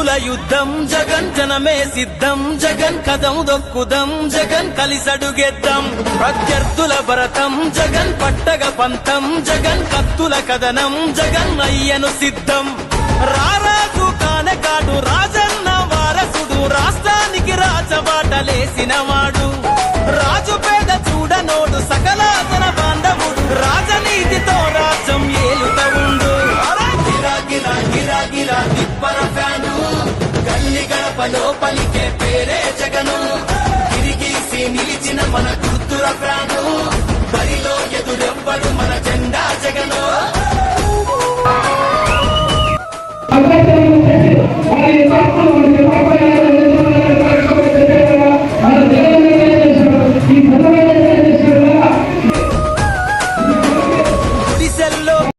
సిద్ధం జగన్ జనమే సిద్ధం జగన్ కథం దొక్కుదం జగన్ కలిసడుగెద్దం. ప్రత్యర్థుల భరతం జగన్ పట్టగ పంతం జగన్ కత్తుల కథనం జగన్ అయ్యను సిద్ధం. రారాజు కానకాడు రాజన్న వారసుడు రాష్ట్రానికి రాజబాటలేసిన వాడు. రాజు పేద చూడనోడు సకలాసన బాంధవుడు రాజనీతితో రాజ్యం ఏలుత ఉండు. గిరా గిరా గిరా గిరా గల్లి పలికే పేరే జగను. తిరిగేసి నిలిచిన మన గుర్తుల ప్రాణు. బరిలో ఎదురెవ్వడు మన జెండా జగను.